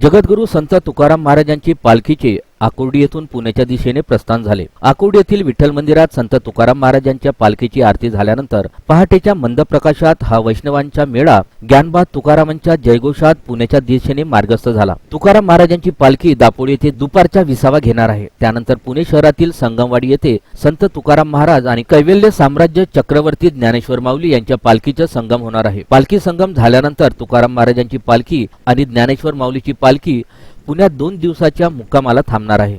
जगद्गुरू संत तुकाराम महाराजांची पालखीचे आकुर्डी येथून पुण्याच्या दिशेने प्रस्थान झाले. आकुर्डी येथील विठ्ठल मंदिरात संत तुकाराम महाराजांच्या पालखीची आरती झाल्यानंतर पहाटेच्या मंद प्रकाशात हा वैष्णवांचा मेळा ज्ञानबा तुकारामांच्या जयघोषात पुण्याच्या दिशेने मार्गस्थ झाला. तुकाराम महाराजांची पालखी दापोडी येथे दुपारच्या विसावा घेणार आहे. त्यानंतर पुणे शहरातील संगमवाडी येथे संत तुकाराम महाराज आणि कैवल्य साम्राज्य चक्रवर्ती ज्ञानेश्वर माऊली यांच्या पालखीचा संगम होणार आहे. पालखी संगम झाल्यानंतर तुकाराम महाराजांची पालखी आणि ज्ञानेश्वर माऊलीची पालखी पुण्यात दोन दिवसाच्या मुक्कामाला थांबणार आहे.